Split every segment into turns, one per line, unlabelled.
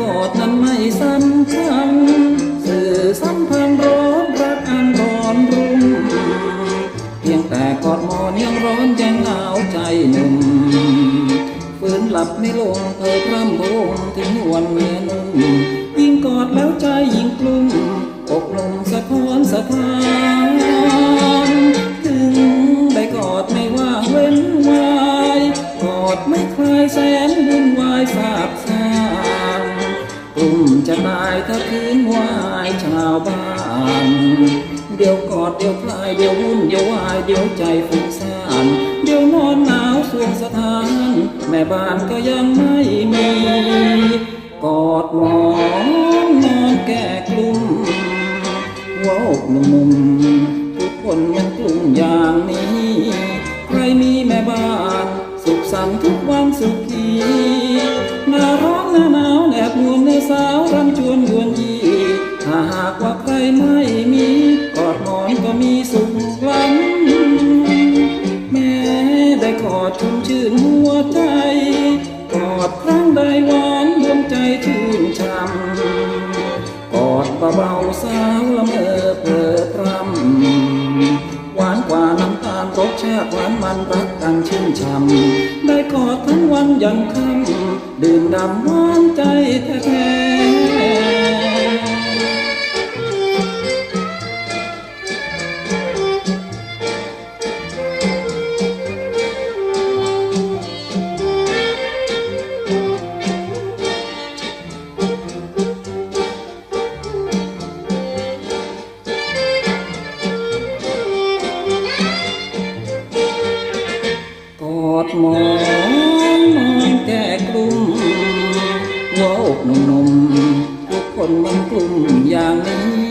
กอดกันไม่สั้นซ้ำสื่อสัมพันธ์ร้อนรักอันร้อนรุ่มเพียงแต่กอดมอนยังร้อนยังหนาวใจหนุ่มฝืนหลับไม่ลงเธอพร่ำบงถึงวันเมื่อนุ่มยิ่งกอดแล้วใจยิ่งกลุ้มอกลมสะท้อนสะท้านายถ้าคืนวายชาวบ้านเดี๋ยวกอดเดี๋ยวคลายเดี๋ยววุ่นเดี๋ยววายเดี๋ยวใจฟุ้งซ่านเดี๋ยวนอนหนาวสวงสถาน แม่บ้านก็ยังไม่มี กอดหมอนนอนแก่กลุ่มวอกหนุ่มทุกคนมันกลุ่มอย่างนี้ ใครมีแม่บ้านสุขสันต์ทุกวันสุขีหน้าร้อนหน้าหนาวแนบนวลในสาว ว่าใครไม่มีกอดหมอนก็มีสุขล้ำแม้ได้กอดชุ่มชื่นหัวใจ กอดครั้งใดหวานดวงใจชื่นช่ำกอดเบาๆสาวละเมอเพอพรำหวานกว่าน้ำตาลรสชาติหวานมันรักกันชื่นช่ำได้กอดทั้งวันยันค่ำดื่มดำหวานใจแท้ๆ ดมองมองแก่กลุ่มหัวอกหนุ่มๆทุกคนมันกลุ่มอย่างนี้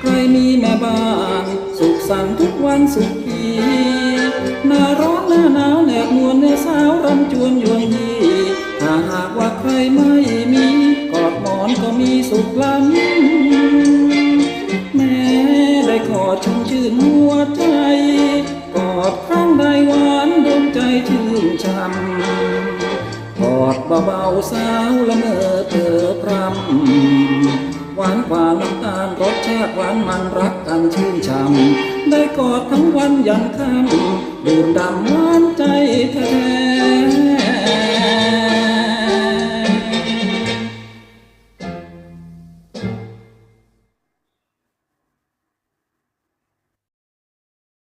ใครมีแม่บ้านสุขสันต์ทุกวันสุขีหน้าร้อนหน้าหนาวแหนบนวลในสาวรำจวนยวนยี ช้ำกอดเบาๆสาวละเมอเธอพรำหวานกว่าน้ำตาลรสชาติหวานมันรักกันชื่นช่ำได้กอดทั้งวันยันค่ำดื่มดำหวานใจแท้